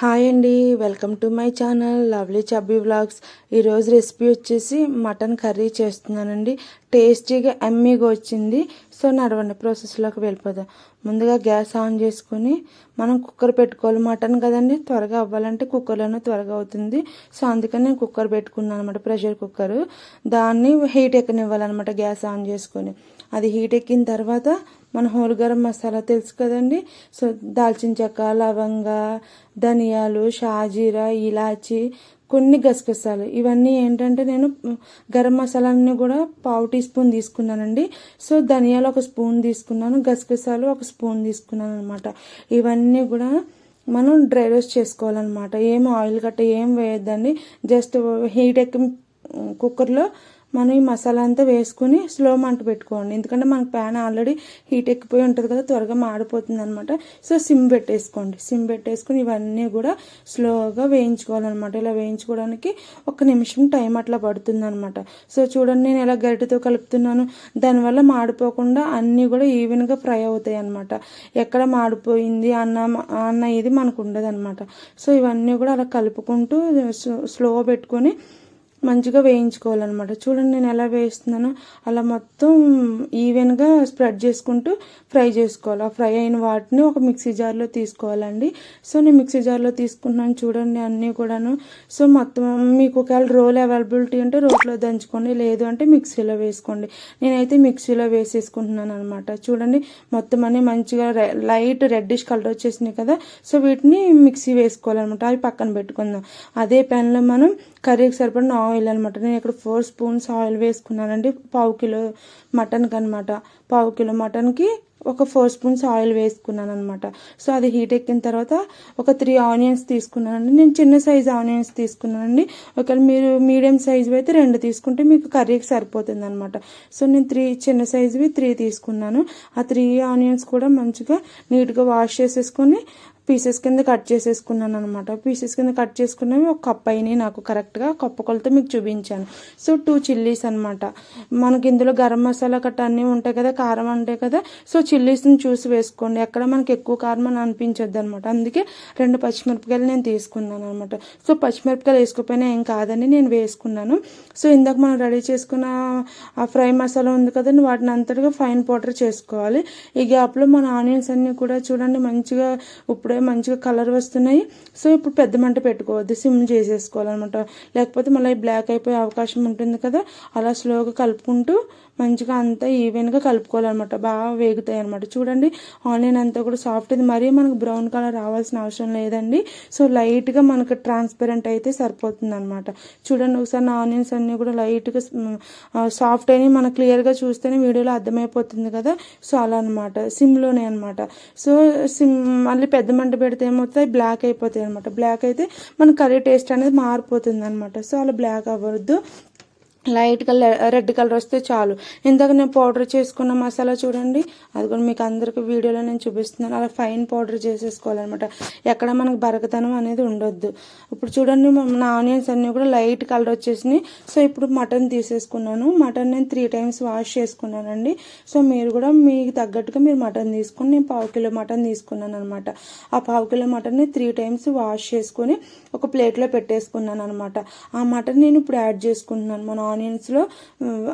Hi అండి welcome to my channel lovely chubby vlogs. ఈరోజు recipe వచ్చేసి మటన్ కర్రీ చేస్తున్నానండి. టేస్టీగా ఎమ్మీగా వచ్చింది. సో నడవండి ప్రాసెస్లోకి వెళ్ళిపోదాం. ముందుగా గ్యాస్ ఆన్ చేసుకొని మనం కుక్కర్ పెట్టుకోవాలి. మటన్ కదండి త్వరగా అవ్వాలంటే కుక్కర్లోనే త్వరగా అవుతుంది. సో అందుకని నేను కుక్కర్ పెట్టుకున్నాను అనమాట ప్రెషర్ కుక్కర్. దాన్ని హీట్ ఎక్కనివ్వాలన్నమాట గ్యాస్ ఆన్ చేసుకొని. అది హీట్ ఎక్కిన తర్వాత మన హోల్ గరం మసాలా తెలుసు కదండి? సో దాల్చిన చెక్క లవంగ ధనియాలు షాజీరా ఇలాచి కొన్ని గసగసాలు. ఇవన్నీ ఏంటంటే నేను గరం మసాలాన్ని కూడా పావు టీ స్పూన్ తీసుకున్నానండి. సో ధనియాలు ఒక స్పూన్ తీసుకున్నాను గసగసాలు ఒక స్పూన్ తీసుకున్నాను అనమాట ఇవన్నీ కూడా మనం డ్రై రోస్ట్ చేసుకోవాలన్నమాట. ఏం ఆయిల్ గట్ట ఏం వేయద్దండి. జస్ట్ హీట్ ఎక్కి కుక్కర్లో మనం ఈ మసాలా అంతా వేసుకుని స్లో మంట పెట్టుకోండి. ఎందుకంటే మనకు ప్యాన్ ఆల్రెడీ హీట్ ఎక్కిపోయి ఉంటుంది కదా త్వరగా మాడిపోతుంది అనమాట సో సిమ్ పెట్టేసుకోండి. సిమ్ పెట్టేసుకుని ఇవన్నీ కూడా స్లోగా వేయించుకోవాలన్నమాట. ఇలా వేయించుకోవడానికి ఒక నిమిషం టైం అట్లా పడుతుంది అనమాట సో చూడండి నేను ఎలా గరిటతో కలుపుతున్నాను. దానివల్ల మాడిపోకుండా అన్నీ కూడా ఈవెన్గా ఫ్రై అవుతాయి అనమాట ఎక్కడ మాడిపోయింది అన్న అన్న ఇది మనకు ఉండదు అనమాట సో ఇవన్నీ కూడా అలా కలుపుకుంటూ స్లో పెట్టుకొని మంచిగా వేయించుకోవాలన్నమాట. చూడండి నేను ఎలా వేస్తున్నానో అలా మొత్తం ఈవెన్గా స్ప్రెడ్ చేసుకుంటూ ఫ్రై చేసుకోవాలి. ఆ ఫ్రై అయిన వాటిని ఒక మిక్సీ జార్లో తీసుకోవాలండి. సో నేను మిక్సీ జార్లో తీసుకుంటున్నాను చూడండి అన్నీ కూడాను. సో మొత్తం మీకు ఒకవేళ రోల్ అవైలబిలిటీ ఉంటే రోట్లో దంచుకోండి లేదు అంటే మిక్సీలో వేసుకోండి. నేనైతే మిక్సీలో వేసేసుకుంటున్నాను అనమాట చూడండి మొత్తం అన్నీ మంచిగా లైట్ రెడ్డిష్ కలర్ వచ్చేసినాయి కదా. సో వీటిని మిక్సీ వేసుకోవాలన్నమాట. అవి పక్కన పెట్టుకుందాం. అదే పెన్లో మనం కర్రీకి సరిపడిన ఆయిల్ అనమాట నేను ఇక్కడ ఫోర్ స్పూన్స్ ఆయిల్ వేసుకున్నానండి. పావు కిలో మటన్కి అనమాట పావు కిలో మటన్కి ఒక ఫోర్ స్పూన్స్ ఆయిల్ వేసుకున్నాను అనమాట సో అది హీట్ ఎక్కిన తర్వాత ఒక త్రీ ఆనియన్స్ తీసుకున్నానండి. నేను చిన్న సైజ్ ఆనియన్స్ తీసుకున్నానండి. ఒకవేళ మీరు మీడియం సైజు అయితే రెండు తీసుకుంటే మీకు కర్రీకి సరిపోతుంది అనమాట సో నేను త్రీ చిన్న సైజువి త్రీ తీసుకున్నాను. ఆ త్రీ ఆనియన్స్ కూడా మంచిగా నీట్గా వాష్ చేసేసుకొని పీసెస్ కింద కట్ చేసేసుకున్నాను అనమాట పీసెస్ కింద కట్ చేసుకున్నవి ఒక కప్ అయినాయి నాకు కరెక్ట్గా కప్పు కొలత మీకు చూపించాను. సో టూ చిల్లీస్ అనమాట మనకి ఇందులో గరం మసాలా కట్ట అన్నీ ఉంటాయి కదా కారం ఉంటాయి కదా. సో చిల్లీస్ని చూసి వేసుకోండి. ఎక్కడ మనకి ఎక్కువ కారం అని అనిపించద్దు అనమాట అందుకే రెండు పచ్చిమిరపకాయలు నేను తీసుకున్నాను అనమాట. సో పచ్చిమిరపకాయలు వేసుకోకపోయినా ఏం కాదని నేను వేసుకున్నాను. సో ఇందాక మనం రెడీ చేసుకున్న ఆ ఫ్రై మసాలా ఉంది కదండి వాటిని అంతటిగా ఫైన్ పౌడర్ చేసుకోవాలి. ఈ గ్యాప్లో మన ఆనియన్స్ అన్నీ కూడా చూడండి మంచిగా ఇప్పుడే మంచిగా కలర్ వస్తున్నాయి. సో ఇప్పుడు పెద్ద మంట పెట్టుకోవద్దు సిమ్ చేసేసుకోవాలన్నమాట లేకపోతే మళ్ళీ బ్లాక్ అయిపోయే అవకాశం ఉంటుంది కదా అలా స్లోగా కలుపుకుంటూ మంచిగా అంతా ఈవెన్గా కలుపుకోవాలన్నమాట బాగా వేగుతాయి అనమాట చూడండి ఆనియన్ అంతా కూడా సాఫ్ట్ ఇది మరీ మనకు బ్రౌన్ కలర్ రావాల్సిన అవసరం లేదండి. సో లైట్గా మనకు ట్రాన్స్పరెంట్ అయితే సరిపోతుంది అనమాట చూడండి ఒకసారి నా ఆనియన్స్ అన్నీ కూడా లైట్గా సాఫ్ట్ అయినాయి. మనకు క్లియర్గా చూస్తేనే వీడియోలో అర్థమైపోతుంది కదా. సో అలా అనమాట సిమ్లోనే అనమాట సో సిమ్ మళ్ళీ పెద్ద మంట పెడితే ఏమవుతాయి? బ్లాక్ అయిపోతాయి అనమాట బ్లాక్ అయితే మన కర్రీ టేస్ట్ అనేది మారిపోతుంది అనమాట సో అలా బ్లాక్ అవ్వద్దు. లైట్ కలర్ రెడ్ కలర్ వస్తే చాలు. ఇందాక నేను పౌడర్ చేసుకున్న మసాలా చూడండి అది కూడా మీకు అందరికీ వీడియోలో నేను చూపిస్తున్నాను. అలా ఫైన్ పౌడర్ చేసేసుకోవాలన్నమాట. ఎక్కడ మనకు బరకతనం అనేది ఉండొద్దు. ఇప్పుడు చూడండి నా ఆనియన్స్ అన్నీ కూడా లైట్ కలర్ వచ్చేసినాయి. సో ఇప్పుడు మటన్ తీసేసుకున్నాను. మటన్ నేను త్రీ టైమ్స్ వాష్ చేసుకున్నానండి. సో మీరు కూడా మీకు తగ్గట్టుగా మీరు మటన్ తీసుకుని నేను పావు కిలో మటన్ తీసుకున్నాను అనమాట ఆ పావు కిలో మటన్ని త్రీ టైమ్స్ వాష్ చేసుకుని ఒక ప్లేట్లో పెట్టేసుకున్నాను అనమాట ఆ మటన్ నేను ఇప్పుడు యాడ్ చేసుకుంటున్నాను. మన ఆనియన్స్లో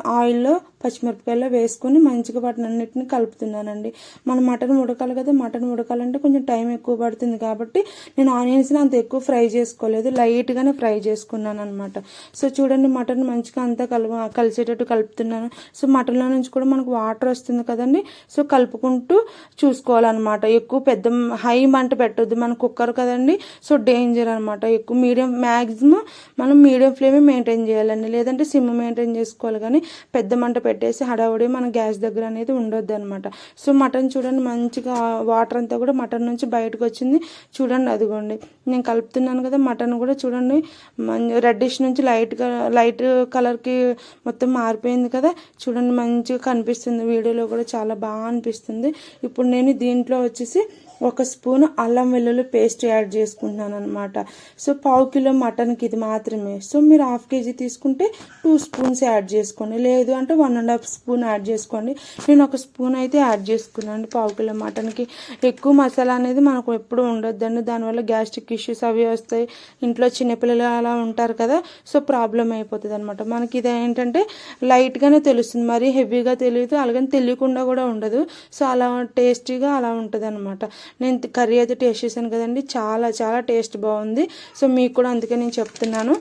ఆయిల్లో పచ్చిమిరపకాయలు వేసుకొని మంచిగా వాటిని అన్నిటిని కలుపుతున్నానండి. మన మటన్ ఉడకాలి కదా మటన్ ఉడకాలంటే కొంచెం టైం ఎక్కువ పడుతుంది కాబట్టి నేను ఆనియన్స్ని అంత ఎక్కువ ఫ్రై చేసుకోలేదు లైట్గానే ఫ్రై చేసుకున్నాను అనమాట సో చూడండి మటన్ మంచిగా అంతా కలు కలిసేటట్టు కలుపుతున్నాను. సో మటన్లో నుంచి కూడా మనకు వాటర్ వస్తుంది కదండి సో కలుపుకుంటూ చూసుకోవాలన్నమాట. ఎక్కువ పెద్ద హై మంట పెట్టొద్దు మన కుక్కర్ కదండి సో డేంజర్ అనమాట ఎక్కువ మీడియం మ్యాక్సిమం మనం మీడియం ఫ్లేమే మెయింటైన్ చేయాలండి. లేదంటే సిమ్ మెయింటైన్ చేసుకోవాలి కానీ పెద్ద మంట పెట్టేసి హడావుడి మన గ్యాస్ దగ్గర అనేది ఉండొద్దు అనమాట సో మటన్ చూడండి మంచిగా వాటర్ అంతా కూడా మటన్ నుంచి బయటకు వచ్చింది. చూడండి అదిగోండి. నేను కలుపుతున్నాను కదా మటన్ కూడా చూడండి. రెడ్డిష్ నుంచి లైట్గా లైట్ కలర్కి మొత్తం మారిపోయింది కదా. చూడండి మంచిగా కనిపిస్తుంది. వీడియోలో కూడా చాలా బాగా అనిపిస్తుంది. ఇప్పుడు నేను దీంట్లో వచ్చేసి ఒక స్పూన్ అల్లం వెల్లుల్లి పేస్ట్ యాడ్ చేసుకుంటున్నాను అనమాట సో పావు కిలో మటన్కి ఇది మాత్రమే. సో మీరు హాఫ్ కేజీ తీసుకుంటే టూ స్పూన్స్ యాడ్ చేసుకోండి. లేదు అంటే one and half spoon add చేసుకోండి. నేను ఒక స్పూన్ అయితే యాడ్ చేసుకున్నాను పావు కిలో మటన్కి. ఎక్కువ మసాలా అనేది మనకు ఎప్పుడు ఉండొద్దండి. దానివల్ల గ్యాస్ట్రిక్ ఇష్యూస్ అవి వస్తాయి. ఇంట్లో చిన్నపిల్లలు అలా ఉంటారు కదా సో ప్రాబ్లం అయిపోతుంది అనమాట మనకి ఇది ఏంటంటే లైట్గానే తెలుస్తుంది. మరీ హెవీగా తెలియదు అలాగని తెలియకుండా కూడా ఉండదు. సో అలా టేస్టీగా అలా ఉంటుంది అనమాట నేను కర్రీ అయితే టేస్ట్ చేశాను కదండి. చాలా చాలా టేస్ట్ బాగుంది. సో మీకు కూడా అందుకే నేను చెప్తున్నాను.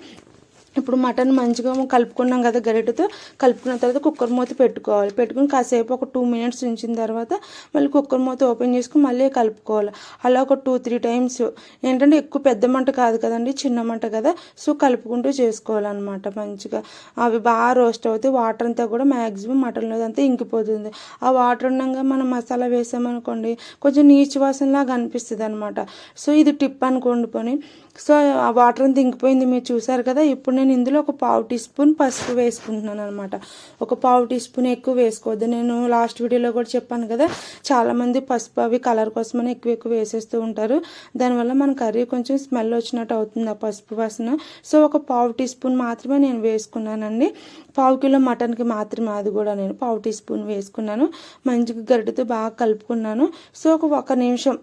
ఇప్పుడు మటన్ మంచిగా కలుపుకున్నాం కదా గరిటతో కలుపుకున్న తర్వాత కుక్కర్ మూత పెట్టుకోవాలి. పెట్టుకుని కాసేపు ఒక టూ మినిట్స్ ఉంచిన తర్వాత మళ్ళీ కుక్కర్ మూత ఓపెన్ చేసుకుని మళ్ళీ కలుపుకోవాలి. అలా ఒక టూ త్రీ టైమ్స్ ఏంటంటే ఎక్కువ పెద్ద మంట కాదు కదండి చిన్న మంట కదా. సో కలుపుకుంటూ చేసుకోవాలన్నమాట మంచిగా. అవి బాగా రోస్ట్ అవుతాయి వాటర్ అంతా కూడా మ్యాక్సిమం మటన్లో అంతా ఇంకిపోతుంది. ఆ వాటర్ ఉండగా మనం మసాలా వేసామనుకోండి కొంచెం నీచు వాసనలాగా అనిపిస్తుంది అనమాట సో ఇది టిప్ అనుకోండి పోనీ. సో ఆ వాటర్ అంతా ఇంకిపోయింది మీరు చూసారు కదా ఇప్పుడు నేను నేను ఇందులో ఒక పావు టీ స్పూన్ పసుపు వేసుకుంటున్నాను అనమాట ఒక పావు టీ స్పూన్ ఎక్కువ వేసుకోవద్దు. నేను లాస్ట్ వీడియోలో కూడా చెప్పాను కదా చాలామంది పసుపు అవి కలర్ కోసమని ఎక్కువ ఎక్కువ వేసేస్తూ ఉంటారు. దానివల్ల మన కర్రీ కొంచెం స్మెల్ వచ్చినట్టు అవుతుంది ఆ పసుపు వాసన. సో ఒక పావు టీ స్పూన్ మాత్రమే నేను వేసుకున్నానండి. పావు కిలో మటన్కి మాత్రమే అది కూడా నేను పావు టీ స్పూన్ వేసుకున్నాను. మంచిగా గరిటతో బాగా కలుపుకున్నాను. సో ఒక ఒక నిమిషం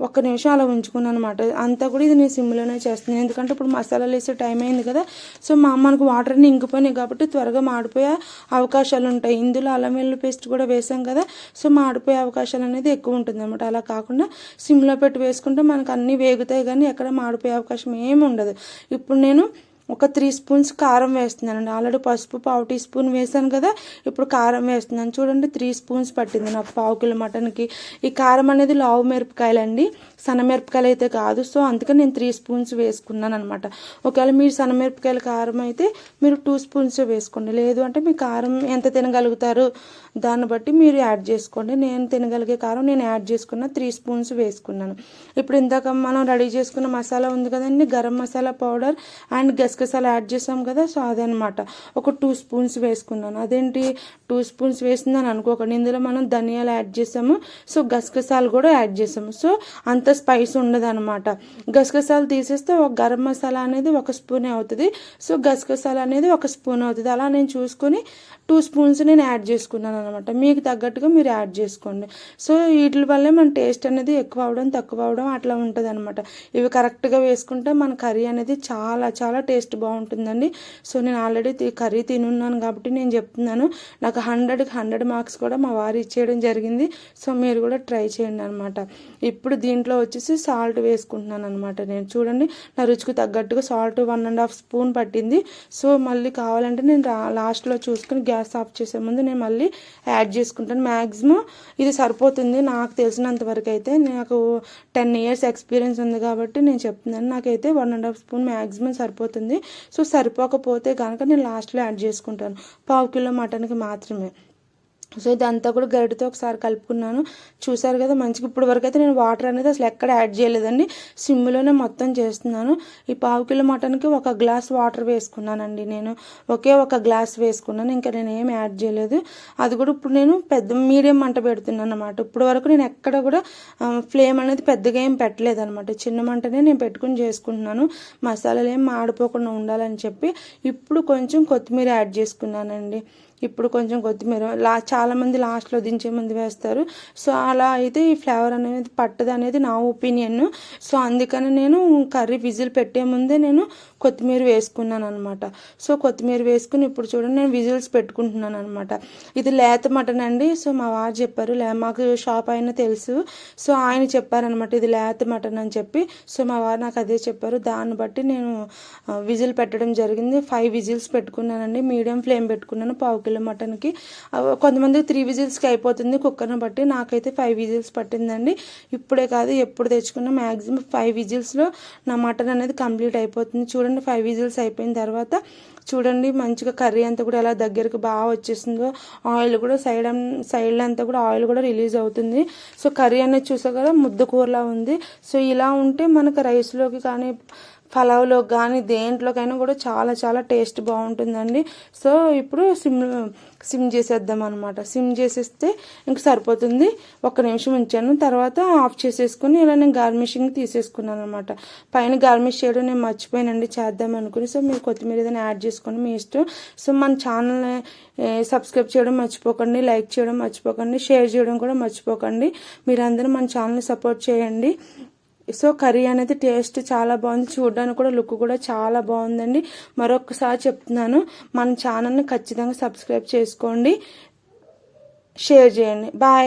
ఒక్క నిమిషం అలా ఉంచుకున్నాను అనమాట అంతా కూడా ఇది నేను సిమ్లోనే చేస్తున్నాను. ఎందుకంటే ఇప్పుడు మసాలాలు వేసే టైం అయింది కదా. సో మా మనకు వాటర్ని ఇంకిపోయినాయి కాబట్టి త్వరగా మాడిపోయే అవకాశాలు ఉంటాయి. ఇందులో అల్లం వెల్లుల్లి పేస్ట్ కూడా వేసాం కదా. సో మాడిపోయే అవకాశాలు అనేది ఎక్కువ ఉంటుంది అనమాట అలా కాకుండా సిమ్లో పెట్టి వేసుకుంటే మనకు అన్నీ వేగుతాయి కానీ ఎక్కడ మాడిపోయే అవకాశం ఏమి ఉండదు. ఇప్పుడు నేను ఒక త్రీ స్పూన్స్ కారం వేస్తున్నానండి ఆల్రెడీ పసుపు పావు టీ స్పూన్ వేసాను కదా ఇప్పుడు కారం వేస్తున్నాను. చూడండి త్రీ స్పూన్స్ పట్టింది నాకు పావు కిలో మటన్కి. ఈ కారం అనేది లావు మిరపకాయలండి. సన్నమిరపకాయలు అయితే కాదు. సో అందుకని నేను త్రీ స్పూన్స్ వేసుకున్నాను అనమాట ఒకవేళ మీరు సన్నమిరపకాయల కారం అయితే మీరు టూ స్పూన్స్ వేసుకోండి. లేదు అంటే మీ కారం ఎంత తినగలుగుతారు? దాన్ని బట్టి మీరు యాడ్ చేసుకోండి. నేను తినగలిగే కారం నేను యాడ్ చేసుకున్న త్రీ స్పూన్స్ వేసుకున్నాను. ఇప్పుడు ఇందాక మనం రెడీ చేసుకున్న మసాలా ఉంది కదండి గరం మసాలా పౌడర్ అండ్ గస్ గసగసాలు యాడ్ చేసాం కదా సో అదనమాట ఒక టూ స్పూన్స్ వేసుకున్నాను. అదేంటి? టూ స్పూన్స్ వేసిందని అనుకోకండి. ఇందులో మనం ధనియాలు యాడ్ చేసాము సో గసగసాలు కూడా యాడ్ చేసాము. సో అంత స్పైస్ ఉండదు అనమాట గసగసాలు తీసేస్తే ఒక గరం మసాలా అనేది ఒక స్పూనే అవుతుంది. సో గసగసాలు అనేది ఒక స్పూన్ అవుతుంది. అలా నేను చూసుకొని టూ స్పూన్స్ నేను యాడ్ చేసుకున్నాను అనమాట మీకు తగ్గట్టుగా మీరు యాడ్ చేసుకోండి. సో వీటి వల్లే మన టేస్ట్ అనేది ఎక్కువ అవడం తక్కువ అవడం అట్లా ఉంటుంది అనమాట ఇవి కరెక్ట్గా వేసుకుంటే మన కర్రీ అనేది చాలా చాలా టేస్ట్ టేస్ట్ బాగుంటుందండి. సో నేను ఆల్రెడీ కర్రీ తినున్నాను కాబట్టి నేను చెప్తున్నాను. నాకు హండ్రెడ్కి హండ్రెడ్ మార్క్స్ కూడా మా వారు ఇచ్చేయడం జరిగింది. సో మీరు కూడా ట్రై చేయండి అనమాట ఇప్పుడు దీంట్లో వచ్చేసి సాల్ట్ వేసుకుంటున్నాను అనమాట నేను. చూడండి నా రుచికి తగ్గట్టుగా salt one and half spoon పట్టింది. సో మళ్ళీ కావాలంటే నేను లాస్ట్లో చూసుకుని గ్యాస్ ఆఫ్ చేసే ముందు నేను మళ్ళీ యాడ్ చేసుకుంటాను. మ్యాక్సిమం ఇది సరిపోతుంది. నాకు తెలిసినంత వరకు అయితే నాకు టెన్ ఇయర్స్ ఎక్స్పీరియన్స్ ఉంది కాబట్టి నేను చెప్తున్నాను. నాకైతే one and half spoon maximum సరిపోతుంది. సో సరిపోకపోతే కనుక నేను లాస్ట్లో యాడ్ చేసుకుంటాను. పావు కిలో మటన్కి మాత్రమే. సో ఇదంతా కూడా గరిటతో ఒకసారి కలుపుకున్నాను. చూసారు కదా మంచిగా ఇప్పుడు వరకు అయితే నేను వాటర్ అనేది అసలు ఎక్కడ యాడ్ చేయలేదండి. సిమ్లోనే మొత్తం చేస్తున్నాను. ఈ పావు కిలో మటన్కి ఒక గ్లాస్ వాటర్ వేసుకున్నానండి నేను. ఒకే ఒక గ్లాస్ వేసుకున్నాను ఇంకా నేను ఏం యాడ్ చేయలేదు. అది కూడా ఇప్పుడు నేను పెద్ద మీడియం మంట పెడుతున్నాను అనమాట ఇప్పుడు వరకు నేను ఎక్కడ కూడా ఫ్లేమ్ అనేది పెద్దగా ఏం పెట్టలేదు అనమాట చిన్న మంటనే నేను పెట్టుకుని చేసుకుంటున్నాను. మసాలాలు ఏం మాడిపోకుండా ఉండాలని చెప్పి ఇప్పుడు కొంచెం కొత్తిమీర యాడ్ చేసుకున్నానండి. ఇప్పుడు కొంచెం కొత్తిమీర లా చాలామంది లాస్ట్లో దించే ముందు వేస్తారు. సో అలా అయితే ఈ ఫ్లేవర్ అనేది పట్టదు అనేది నా ఒపీనియన్ సో అందుకని నేను కర్రీ విజిల్ పెట్టే ముందే నేను కొత్తిమీర వేసుకున్నాను అనమాట సో కొత్తిమీర వేసుకుని ఇప్పుడు చూడండి నేను విజిల్స్ పెట్టుకుంటున్నాను అనమాట ఇది లేత మటన్ అండి. సో మా వారు చెప్పారు లే మాకు షాప్ అయినా తెలుసు. సో ఆయన చెప్పారనమాట ఇది లేత మటన్ అని చెప్పి. సో మా వారు నాకు అదే చెప్పారు. దాన్ని బట్టి నేను విజిల్ పెట్టడం జరిగింది. ఫైవ్ విజిల్స్ పెట్టుకున్నానండి. మీడియం ఫ్లేమ్ పెట్టుకున్నాను. పావు కిలో మటన్కి. కొంతమంది త్రీ విజిల్స్కి అయిపోతుంది కుక్కర్ని బట్టి. నాకైతే ఫైవ్ విజిల్స్ పట్టిందండి. ఇప్పుడే కాదు ఎప్పుడు తెచ్చుకున్నా మ్యాక్సిమం ఫైవ్ విజిల్స్లో నా మటన్ అనేది కంప్లీట్ అయిపోతుంది. చూడండి ఫైవ్ విజిల్స్ అయిపోయిన తర్వాత చూడండి మంచిగా కర్రీ అంతా కూడా ఎలా దగ్గరికి బాగా వచ్చేసిందో. ఆయిల్ కూడా సైడ్ సైడ్ అంతా కూడా ఆయిల్ కూడా రిలీజ్ అవుతుంది. సో కర్రీ అనేది చూసా కదా ముద్ద కూరలా ఉంది. సో ఇలా ఉంటే మనకు రైస్లోకి కానీ పలావ్లో కానీ దేంట్లోకైనా కూడా చాలా చాలా టేస్ట్ బాగుంటుందండి. సో ఇప్పుడు సిమ్ సిమ్ చేసేద్దాం అనమాట సిమ్ చేసేస్తే ఇంక సరిపోతుంది. ఒక నిమిషం ఉంచాను. తర్వాత ఆఫ్ చేసేసుకుని ఇలా నేను గార్నిషింగ్ తీసేసుకున్నాను అనమాట పైన గార్నిష్ చేయడం నేను మర్చిపోయానండి. చేద్దాం అనుకుని. సో మీరు కొత్తిమీర ఏదైనా యాడ్ చేసుకొని మీ ఇష్టం. సో మన ఛానల్ని సబ్స్క్రైబ్ చేయడం మర్చిపోకండి. లైక్ చేయడం మర్చిపోకండి. షేర్ చేయడం కూడా మర్చిపోకండి. మీరందరూ మన ఛానల్ని సపోర్ట్ చేయండి. సో కర్రీ అనేది టేస్ట్ చాలా బాగుంది. చూడడానికి కూడా లుక్ కూడా చాలా బాగుందండి. మరొకసారి చెప్తున్నాను మన ఛానల్ని ఖచ్చితంగా సబ్స్క్రైబ్ చేసుకోండి. షేర్ చేయండి. బాయ్.